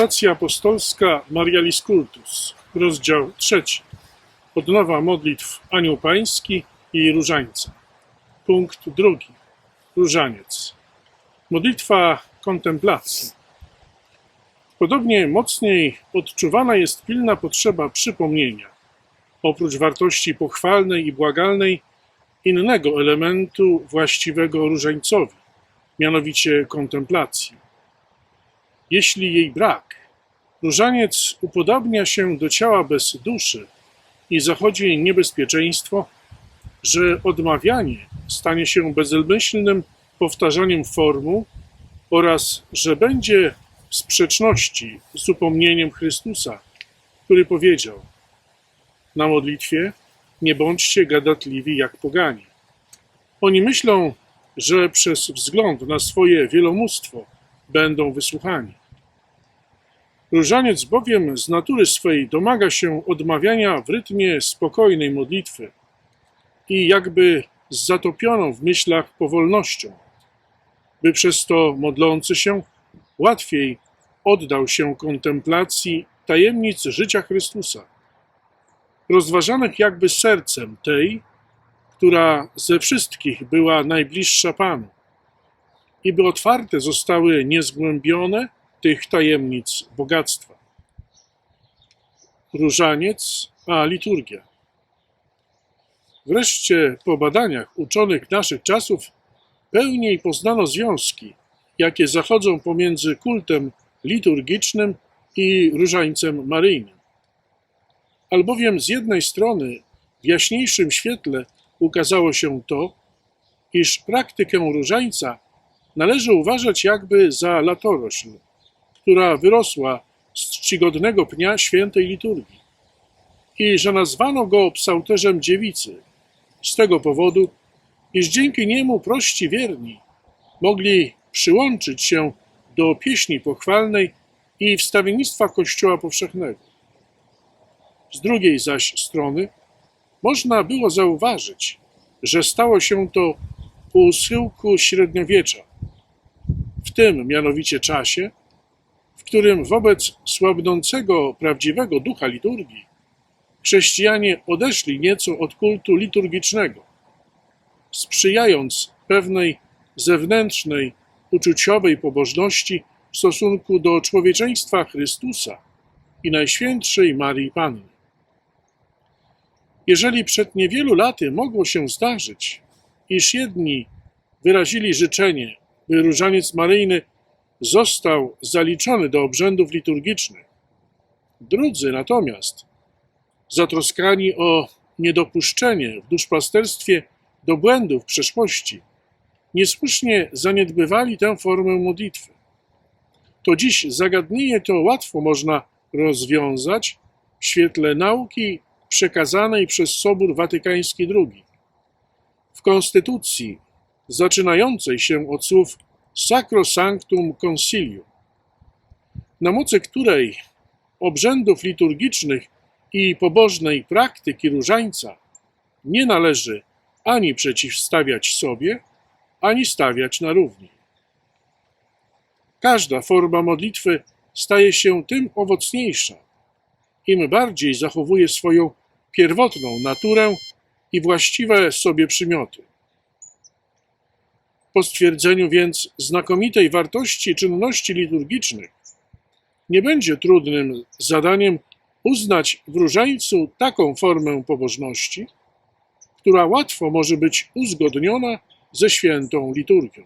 Adhortacja apostolska Marialis Cultus, rozdział trzeci. Odnowa modlitw Anioł Pański i Różańca. Punkt drugi. Różaniec. Modlitwa kontemplacji. Podobnie mocniej odczuwana jest pilna potrzeba przypomnienia, oprócz wartości pochwalnej i błagalnej, innego elementu właściwego różańcowi, mianowicie kontemplacji. Jeśli jej brak, różaniec upodabnia się do ciała bez duszy i zachodzi niebezpieczeństwo, że odmawianie stanie się bezmyślnym powtarzaniem formuł oraz że będzie w sprzeczności z upomnieniem Chrystusa, który powiedział: Na modlitwie nie bądźcie gadatliwi jak pogani. Oni myślą, że przez wzgląd na swoje wielomóstwo będą wysłuchani. Różaniec bowiem z natury swej domaga się odmawiania w rytmie spokojnej modlitwy i jakby z zatopioną w myślach powolnością, by przez to modlący się łatwiej oddał się kontemplacji tajemnic życia Chrystusa, rozważanych jakby sercem tej, która ze wszystkich była najbliższa Panu, i by otwarte zostały niezgłębione tych tajemnic bogactwa. Różaniec, a liturgia. Wreszcie po badaniach uczonych naszych czasów pełniej poznano związki, jakie zachodzą pomiędzy kultem liturgicznym i różańcem maryjnym. Albowiem z jednej strony w jaśniejszym świetle ukazało się to, iż praktykę różańca należy uważać jakby za latorośl, która wyrosła z czcigodnego pnia świętej liturgii. I że nazwano go psałterzem dziewicy. Z tego powodu, iż dzięki niemu prości wierni mogli przyłączyć się do pieśni pochwalnej i wstawiennictwa Kościoła powszechnego. Z drugiej zaś strony można było zauważyć, że stało się to u schyłku średniowiecza, w tym mianowicie czasie, którym wobec słabnącego prawdziwego ducha liturgii chrześcijanie odeszli nieco od kultu liturgicznego, sprzyjając pewnej zewnętrznej, uczuciowej pobożności w stosunku do człowieczeństwa Chrystusa i Najświętszej Marii Panny. Jeżeli przed niewielu laty mogło się zdarzyć, iż jedni wyrazili życzenie, by różaniec maryjny został zaliczony do obrzędów liturgicznych, drudzy natomiast, zatroskani o niedopuszczenie w duszpasterstwie do błędów przeszłości, niesłusznie zaniedbywali tę formę modlitwy. To dziś zagadnienie to łatwo można rozwiązać w świetle nauki przekazanej przez Sobór Watykański II. W konstytucji, zaczynającej się od słów Sacrosanctum Concilium, na mocy której obrzędów liturgicznych i pobożnej praktyki różańca nie należy ani przeciwstawiać sobie, ani stawiać na równi. Każda forma modlitwy staje się tym owocniejsza, im bardziej zachowuje swoją pierwotną naturę i właściwe sobie przymioty. Po stwierdzeniu więc znakomitej wartości czynności liturgicznych, nie będzie trudnym zadaniem uznać w różańcu taką formę pobożności, która łatwo może być uzgodniona ze świętą liturgią.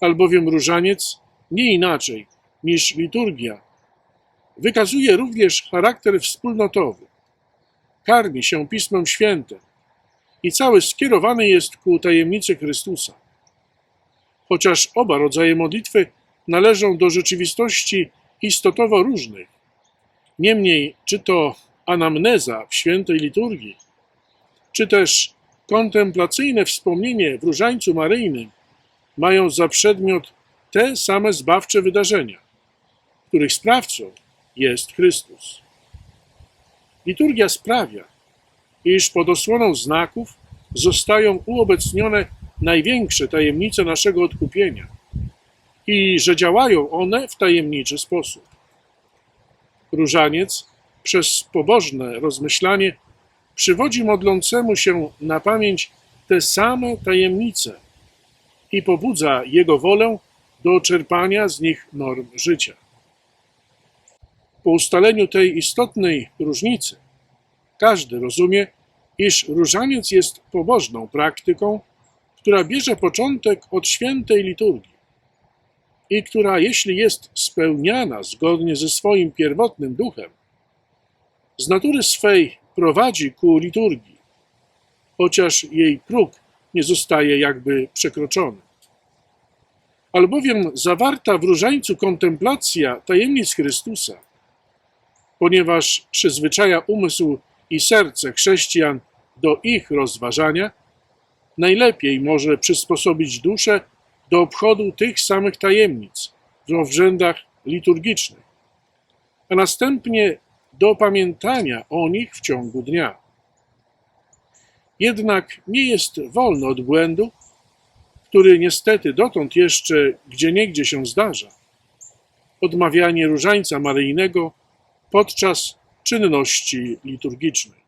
Albowiem różaniec nie inaczej niż liturgia wykazuje również charakter wspólnotowy. Karmi się Pismem Świętym i cały skierowany jest ku tajemnicy Chrystusa. Chociaż oba rodzaje modlitwy należą do rzeczywistości istotowo różnych, niemniej czy to anamneza w świętej liturgii, czy też kontemplacyjne wspomnienie w różańcu maryjnym mają za przedmiot te same zbawcze wydarzenia, których sprawcą jest Chrystus. Liturgia sprawia, iż pod osłoną znaków zostają uobecnione największe tajemnice naszego odkupienia i że działają one w tajemniczy sposób. Różaniec przez pobożne rozmyślanie przywodzi modlącemu się na pamięć te same tajemnice i pobudza jego wolę do czerpania z nich norm życia. Po ustaleniu tej istotnej różnicy, każdy rozumie, iż różaniec jest pobożną praktyką, która bierze początek od świętej liturgii i która, jeśli jest spełniana zgodnie ze swoim pierwotnym duchem, z natury swej prowadzi ku liturgii, chociaż jej próg nie zostaje jakby przekroczony. Albowiem zawarta w różańcu kontemplacja tajemnic Chrystusa, ponieważ przyzwyczaja umysł i serce chrześcijan do ich rozważania, najlepiej może przysposobić duszę do obchodu tych samych tajemnic w obrzędach liturgicznych, a następnie do pamiętania o nich w ciągu dnia. Jednak nie jest wolny od błędu, który niestety dotąd jeszcze gdzieniegdzie się zdarza. Odmawianie różańca maryjnego podczas czynności liturgicznej.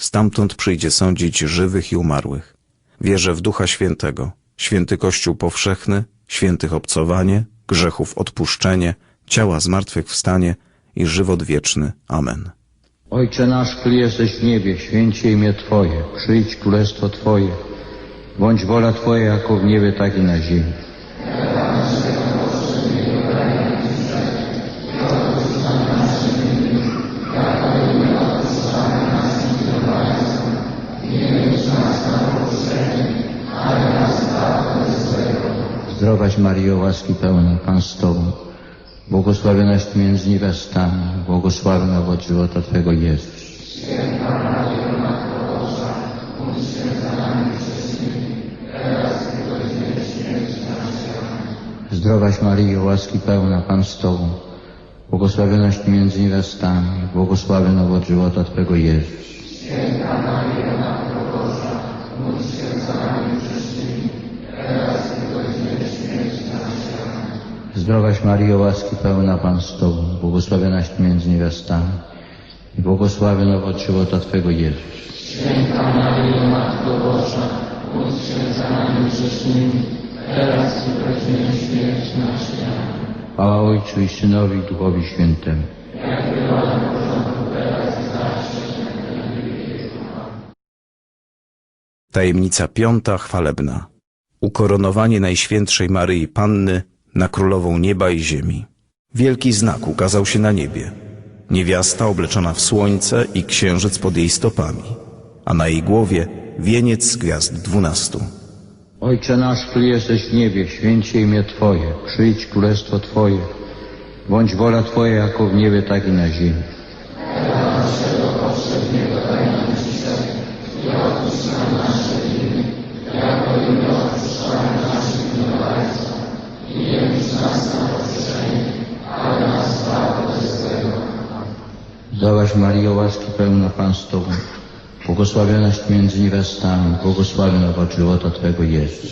stamtąd przyjdzie sądzić żywych i umarłych. Wierzę w Ducha Świętego, święty Kościół powszechny, świętych obcowanie, grzechów odpuszczenie, ciała zmartwychwstanie i żywot wieczny. Amen. Ojcze nasz, który jesteś w niebie, święcie imię Twoje, przyjdź królestwo Twoje, bądź wola Twoja jako w niebie, tak i na ziemi. Zdrowaś Maryjo, łaski pełna, Pan z Tobą, błogosławionaś Ty między niewiastami, błogosławiony owoc żywota Twego Jezus. Zdrowaś Maryjo, łaski pełna, Pan z Tobą, błogosławionaś Ty między niewiastami, błogosławiony owoc żywota Twego Jezus. Zdrowaś Maryjo, łaski pełna, Pan z Tobą, błogosławionaś między niewiastami i błogosławiony owoc żywota Twego Jezus. Chwała Ojcu i Synowi i Duchowi Świętemu. Tajemnica piąta chwalebna. Ukoronowanie Najświętszej Maryi Panny na Królową Nieba i Ziemi. Wielki znak ukazał się na niebie. Niewiasta obleczona w słońce i księżyc pod jej stopami, a na jej głowie wieniec z gwiazd dwunastu. Ojcze nasz, który jesteś w niebie, święcie imię Twoje, przyjdź królestwo Twoje, bądź wola Twoja jako w niebie, tak i na ziemi. Zdrowaś Maryjo, łaski pełna Pan z Tobą, błogosławionaś między niewiastami, błogosławiony owoc żywota Twego Jezus.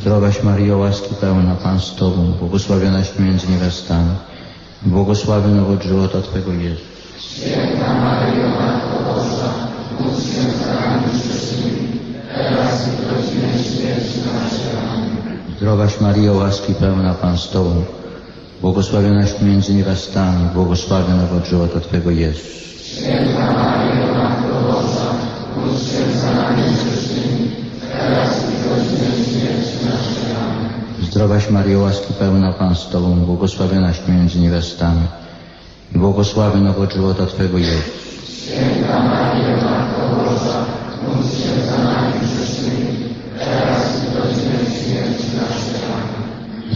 Zdrowaś Maryjo, łaski pełna Pan z Tobą, błogosławionaś między niewiastami, błogosławiony owoc żywota Twego Jezus. Zdrowaś Maryjo, łaski pełna Pan z Tobą, błogosławionaś między niewiastami, błogosławiony owoc żywota Twego Jezus. Zdrowaś Maryjo, łaski pełna Pan z Tobą, błogosławionaś między niewiastami, i błogosławiony owoc żywota Twego Jezus.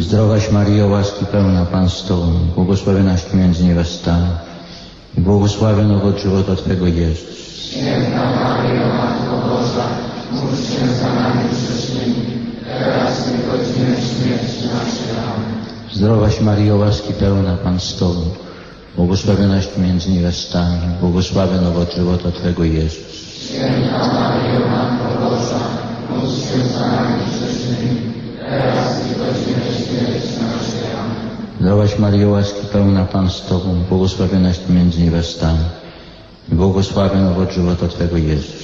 Zdrowaś Maryjo, łaski pełna Pan z Tobą, błogosławionaś Ty między niewiastami. I błogosławiony owoc żywota Twego Jezus. Zdrowaś Maryjo, łaski pełna Pan z Tobą, błogosławionaś Ty między niewiastami, błogosławiony owoc żywota Twego Jezus. Zdrowaś Maryjo, łaski pełna Pan z Tobą, błogosławionaś Ty między niewiastami i błogosławiony owoc żywota Twego Jezus.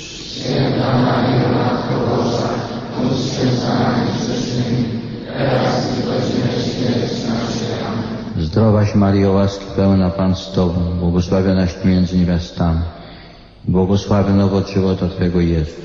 Zdrowaś Maryjo, łaski pełna Pan z Tobą, błogosławionaś Ty między niewiastami i błogosławiony owoc żywota Twego Jezus.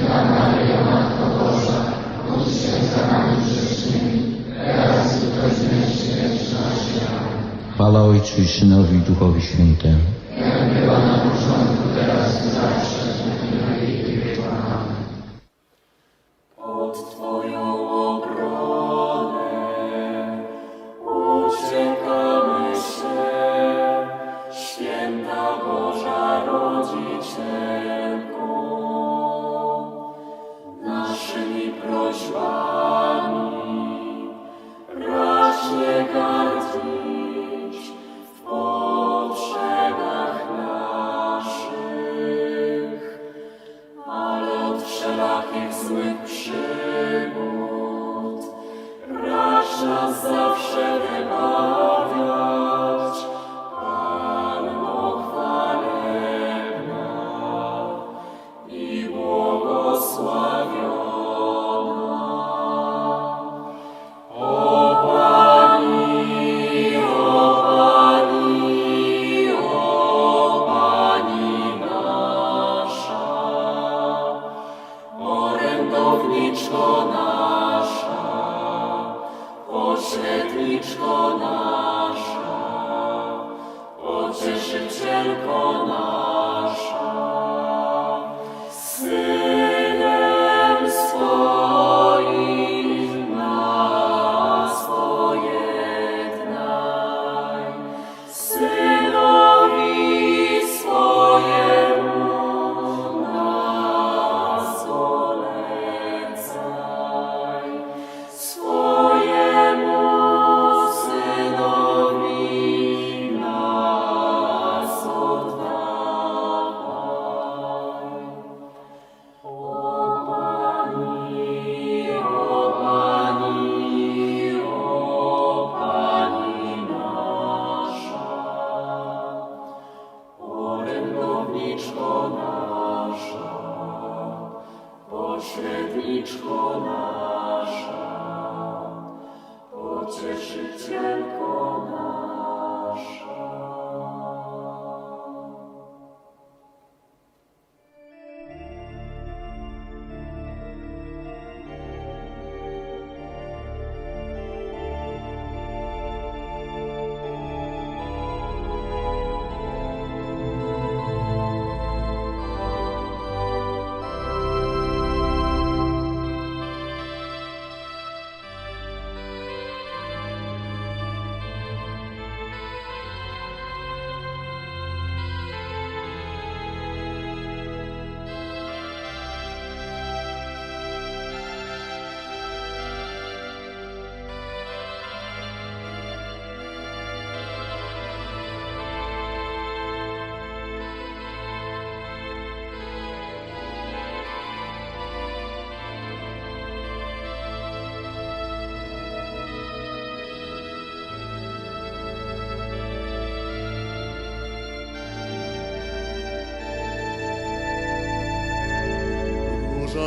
Chwała Ojcu i Synowi i Duchowi Świętemu.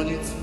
its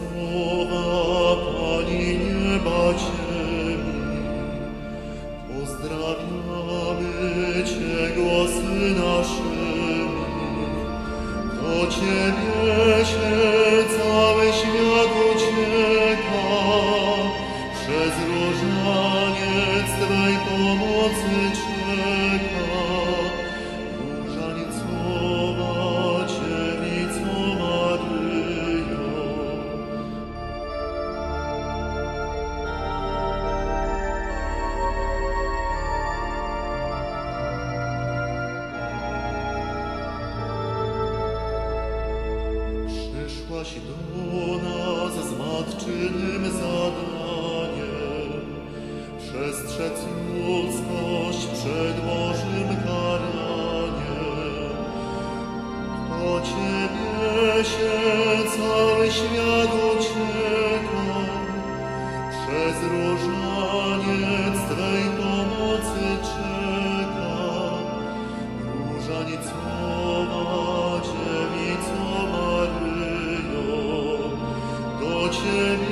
这里。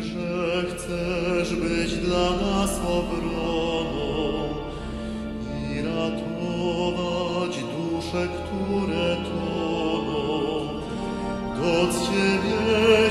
że chcesz być dla nas obroną i ratować dusze, które toną. Do Ciebie